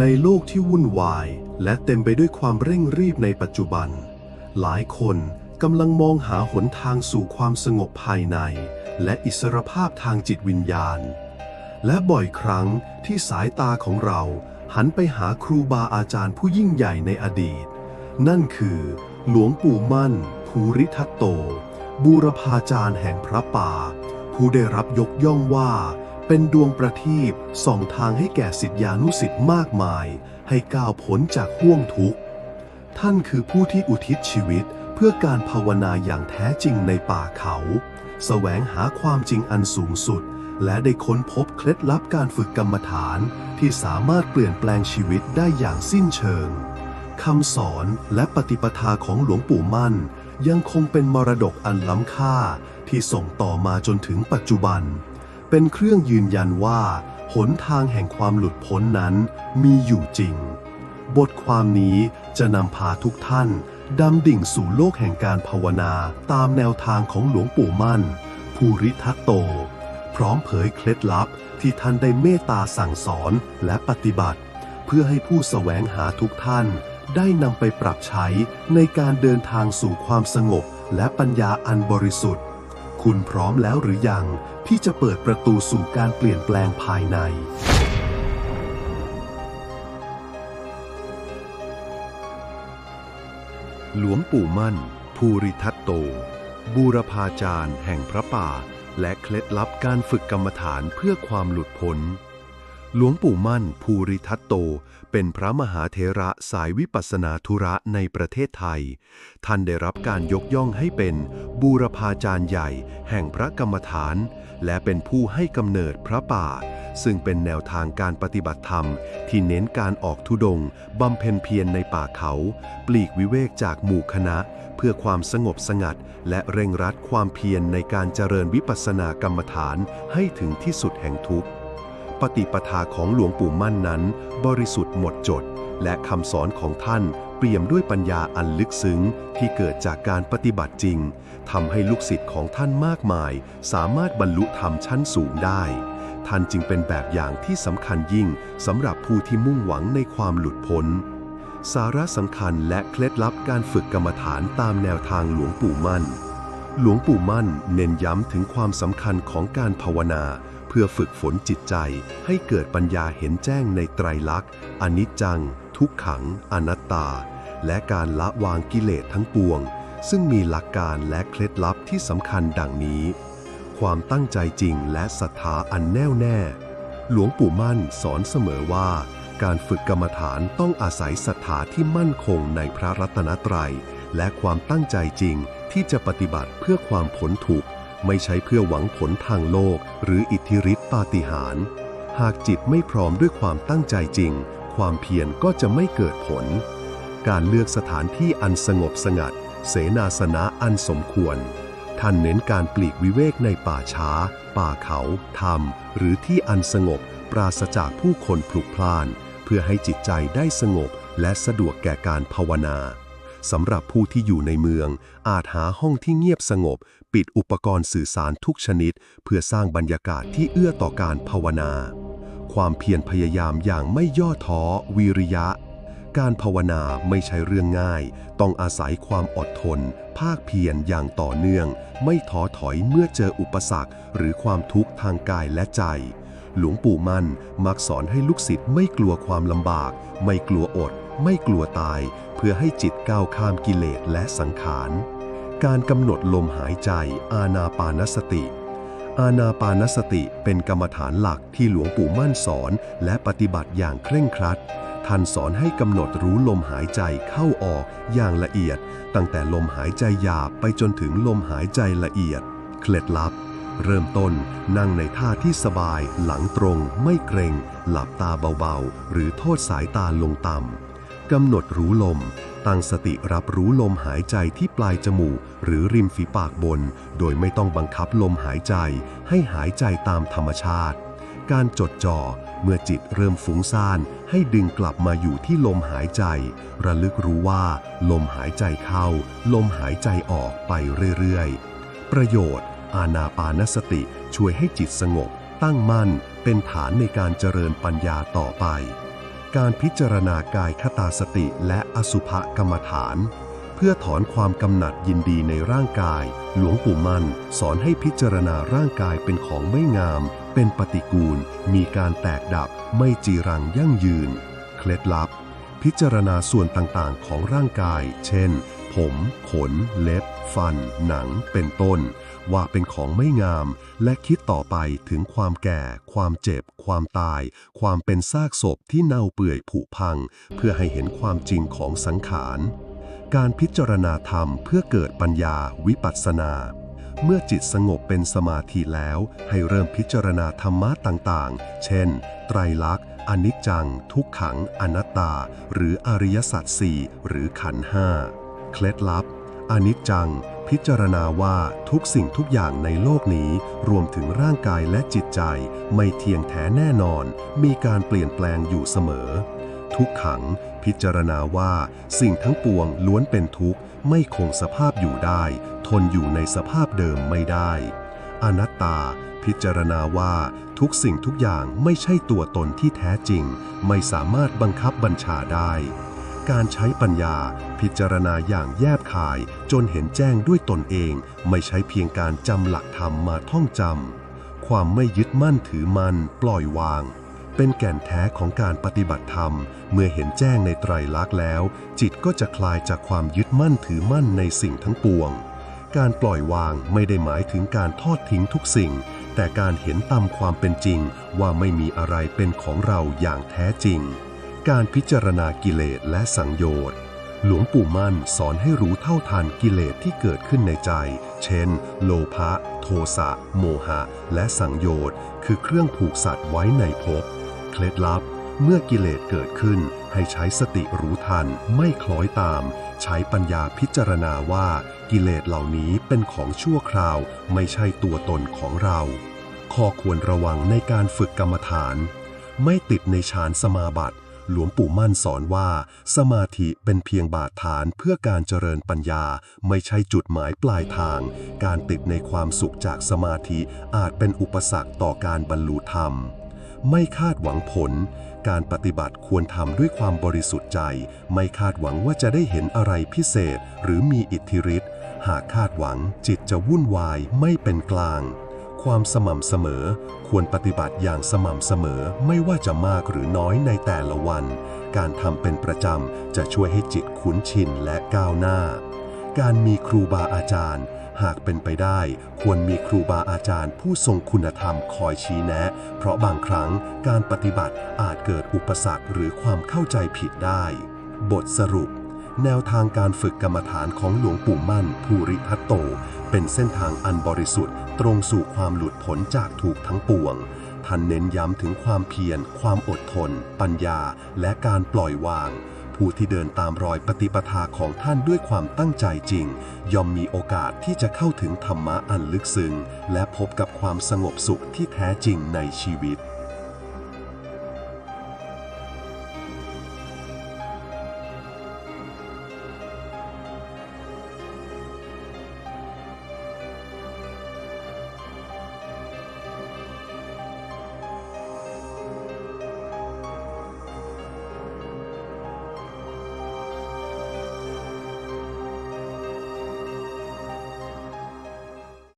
ในโลกที่วุ่นวาย และเต็มไปด้วยความเร่งรีบในปัจจุบัน หลายคนกำลังมองหาหนทางสู่ความสงบภายใน และอิสรภาพทางจิตวิญญาณ และบ่อยครั้งที่สายตาของเราหันไปหาครูบาอาจารย์ผู้ยิ่งใหญ่ในอดีต นั่นคือ หลวงปู่มั่น ภูริทัตโต บูรพาจารย์แห่งพระป่า ผู้ได้รับยกย่องว่า เป็นดวงประทีปส่องทางให้แก่สิทธิานุสิทธิ์มากมาย ให้ก้าวพ้นจากห่วงทุกข์ ท่านคือผู้ที่อุทิศชีวิตเพื่อการภาวนาอย่างแท้จริงในป่าเขาแสวงหาความจริงอันสูงสุด และได้ค้นพบเคล็ดลับการฝึกกรรมฐานที่สามารถเปลี่ยนแปลงชีวิตได้อย่างสิ้นเชิงคำสอนและปฏิปทาของหลวงปู่มั่น ยังคงเป็นมรดกอันล้ำค่าที่ส่งต่อมาจนถึงปัจจุบัน เป็นเครื่องยืนยันว่า หนทางแห่งความหลุดพ้นนั้นมีอยู่จริง บทความนี้จะนำพาทุกท่านดำดิ่งสู่โลกแห่งการภาวนาตามแนวทางของหลวงปู่มั่น ภูริทัตโต พร้อมเผยเคล็ดลับที่ท่านได้เมตตาสั่งสอนและปฏิบัติ เพื่อให้ผู้แสวงหาทุกท่านได้นำไปปรับใช้ในการเดินทางสู่ความสงบและปัญญาอันบริสุทธิ์ คุณพร้อมแล้วหรือยังที่จะเปิดประตูสู่การเปลี่ยนแปลงภายใน หลวงปู่มั่น ภูริทัตโต บูรพาจารย์แห่งพระป่า และเคล็ดลับการฝึกกรรมฐานเพื่อความหลุดพ้น หลวงปู่มั่น ภูริทัตโต เป็นพระมหาเถระสายวิปัสนาธุระในประเทศไทย ท่านได้รับการยกย่องให้เป็นบูรพาจารย์ใหญ่ แห่งพระกรรมฐาน และเป็นผู้ให้กำเนิดพระป่า ซึ่งเป็นแนวทางการปฏิบัติธรรม ที่เน้นการออกทุดงบำเพ็ญเพียรในป่าเขา ปลีกวิเวกจากหมู่คณะ เพื่อความสงบสงัด และเร่งรัดความเพียรในการเจริญวิปัสสนากรรมฐานให้ถึงที่สุดแห่งทุกข์ ปฏิปทาของหลวงปู่มั่นนั้น บริสุทธิ์หมดจด และคำสอนของท่านเปี่ยมด้วยปัญญาอันลึกซึ้งที่เกิดจากการปฏิบัติจริงทำให้ลูกศิษย์ของท่านมากมาย สามารถบรรลุธรรมชั้นสูงได้ ท่านจึงเป็นแบบอย่างที่สำคัญยิ่งสำหรับผู้ที่มุ่งหวังในความหลุดพ้น สาระสำคัญและเคล็ดลับการฝึกกรรมฐานตามแนวทางหลวงปู่มั่น หลวงปู่มั่นเน้นย้ำถึงความสำคัญของการภาวนา เพื่อฝึกฝนจิตใจให้เกิดปัญญาเห็นแจ้งในไตรลักษณ์อนิจจัง ทุกขัง อนัตตา และการละวางกิเลสทั้งปวง ซึ่งมีหลักการและเคล็ดลับที่สำคัญดังนี้ ความตั้งใจจริงและศรัทธาอันแน่วแน่ หลวงปู่มั่นสอนเสมอว่า การฝึกกรรมฐานต้องอาศัยศรัทธาที่มั่นคงในพระรัตนตรัยและความตั้งใจจริงที่จะปฏิบัติเพื่อความพ้นทุก ไม่ใช่เพื่อหวังผลทางโลก หรืออิทธิฤทธิปาฏิหาริย์หากจิตไม่พร้อมด้วยความตั้งใจจริง ความเพียรก็จะไม่เกิดผล การเลือกสถานที่อันสงบสงัด เสนาสนะอันสมควร ท่านเน้นการปลีกวิเวกในป่าช้า ป่าเขาธรรม หรือที่อันสงบ ปราศจากผู้คนพลุกพล่าน เพื่อให้จิตใจได้สงบและสะดวกแก่การภาวนาสำหรับผู้ที่อยู่ในเมือง อาจหาห้องที่เงียบสงบ ปิดอุปกรณ์สื่อสารทุกชนิด เพื่อสร้างบรรยากาศที่เอื้อต่อการภาวนา ความเพียรพยายามอย่างไม่ย่อท้อ วิริยะ การภาวนาไม่ใช่เรื่องง่าย ต้องอาศัยความอดทน ภาคเพียรอย่างต่อเนื่อง ไม่ท้อถอยเมื่อเจออุปสรรค หรือความทุกข์ทางกายและใจหลวงปู่มั่นมักสอนให้ลูกศิษย์ไม่กลัวความลำบาก ไม่กลัวอด ไม่กลัวตาย เพื่อให้จิตก้าวข้ามกิเลสและสังขาร การกำหนดลมหายใจ อานาปานสติ อานาปานสติเป็นกรรมฐานหลักที่หลวงปู่มั่นสอนและปฏิบัติอย่างเคร่งครัด ท่านสอนให้กำหนดรู้ลมหายใจเข้าออกอย่างละเอียด ตั้งแต่ลมหายใจหยาบไปจนถึงลมหายใจละเอียด เคล็ดลับ เริ่มต้นนั่งในท่าที่สบาย หลังตรง ไม่เกรง หลับตาเบาๆ หรือโทษสายตาลงต่ำ กำหนดรู้ลม ตั้งสติรับรู้ลมหายใจที่ปลายจมูก หรือริมฝีปากบน โดยไม่ต้องบังคับลมหายใจ ให้หายใจตามธรรมชาติ การจดจ่อเมื่อจิตเริ่มฟุ้งซ่าน ให้ดึงกลับมาอยู่ที่ลมหายใจ ระลึกรู้ว่า ลมหายใจเข้า ลมหายใจออกไปเรื่อยๆ ประโยชน์ อานาปานสติช่วยให้จิตสงบ ตั้งมั่นเป็นฐานในการเจริญปัญญาต่อไป การพิจารณากายคตาสติและอสุภกรรมฐาน เพื่อถอนความกำหนัดยินดีในร่างกาย หลวงปู่มั่นสอนให้พิจารณาร่างกายเป็นของไม่งาม เป็นปฏิกูล มีการแตกดับ ไม่จีรังยั่งยืน เคล็ดลับ พิจารณาส่วนต่างๆ ของร่างกาย เช่น ผม ขน เล็บ ฟัน หนัง เป็นต้น ว่าเป็นของไม่งาม และคิดต่อไปถึงความแก่ ความเจ็บ ความตาย ความเป็นซากศพที่เน่าเปื่อยผุพัง เพื่อให้เห็นความจริงของสังขาร การพิจารณาธรรมเพื่อเกิดปัญญาวิปัสสนาเมื่อจิตสงบเป็นสมาธิแล้ว ให้เริ่มพิจารณาธรรมะต่างๆ เช่น ไตรลักษณ์ อนิจจัง ทุกขัง อนัตตา หรืออริยสัจสี่หรือขันห้า เคล็ดลับ อนิจจัง พิจารณาว่าทุกสิ่งทุกอย่างในโลกนี้ รวมถึงร่างกายและจิตใจ ไม่เที่ยงแท้แน่นอน มีการเปลี่ยนแปลงอยู่เสมอ ทุกขัง พิจารณาว่า สิ่งทั้งปวงล้วนเป็นทุกข์ ไม่คงสภาพอยู่ได้ ทนอยู่ในสภาพเดิมไม่ได้ อนัตตาพิจารณาว่าทุกสิ่งทุกอย่างไม่ใช่ตัวตนที่แท้จริง ไม่สามารถบังคับบัญชาได้ การใช้ปัญญา พิจารณาอย่างแยบคาย จนเห็นแจ้งด้วยตนเอง ไม่ใช่เพียงการจำหลักธรรมมาท่องจำความไม่ยึดมั่นถือมันปล่อยวาง เป็นแก่นแท้ของการปฏิบัติธรรม เมื่อเห็นแจ้งในไตรลักษณ์แล้ว จิตก็จะคลายจากความยึดมั่นถือมั่นในสิ่งทั้งปวง การปล่อยวางไม่ได้หมายถึงการทอดทิ้งทุกสิ่ง แต่การเห็นตามความเป็นจริงว่าไม่มีอะไรเป็นของเราอย่างแท้จริง การพิจารณากิเลสและสังโยชน์ หลวงปู่มั่นสอนให้รู้เท่าทันกิเลสที่เกิดขึ้นในใจ เช่น โลภะ โทสะ โมหะ และสังโยชน์ คือเครื่องผูกสัตว์ไว้ในภพ เคล็ดลับ เมื่อกิเลสเกิดขึ้น ให้ใช้สติรู้ทัน ไม่คล้อยตาม ใช้ปัญญาพิจารณาว่ากิเลสเหล่านี้เป็นของชั่วคราว ไม่ใช่ตัวตนของเราข้อควรระวังในการฝึกกรรมฐาน ไม่ติดในฌานสมาบัติ หลวงปู่มั่นสอนว่า สมาธิเป็นเพียงบาดฐานเพื่อการเจริญปัญญา ไม่ใช่จุดหมายปลายทาง การติดในความสุขจากสมาธิอาจเป็นอุปสรรคต่อการบรรลุธรรม ไม่คาดหวังผล การปฏิบัติควรทำด้วยความบริสุทธิ์ใจ ไม่คาดหวังว่าจะได้เห็นอะไรพิเศษ หรือมีอิทธิฤทธิ์หากคาดหวังจิตจะวุ่นวายไม่เป็นกลาง ความสม่ำเสมอ ควรปฏิบัติอย่างสม่ำเสมอไม่ว่าจะมากหรือน้อยในแต่ละวัน การทำเป็นประจำจะช่วยให้จิตคุ้นชินและก้าวหน้า การมีครูบาอาจารย์ หากเป็นไปได้ ควรมีครูบาอาจารย์ ผู้ทรงคุณธรรมคอยชี้แนะ เพราะบางครั้งการปฏิบัติอาจเกิดอุปสรรคหรือความเข้าใจผิดได้ บทสรุปแนวทางการฝึกกรรมฐานของหลวงปู่มั่นภูริทัตโต เป็นเส้นทางอันบริสุทธิ์ ตรงสู่ความหลุดพ้นจากถูกทั้งปวง ท่านเน้นย้ำถึงความเพียร ความอดทน ปัญญา และการปล่อยวาง ผู้ที่เดินตามรอยปฏิปทาของท่านด้วยความตั้งใจจริง ย่อมมีโอกาสที่จะเข้าถึงธรรมะอันลึกซึ้งและพบกับความสงบสุขที่แท้จริงในชีวิต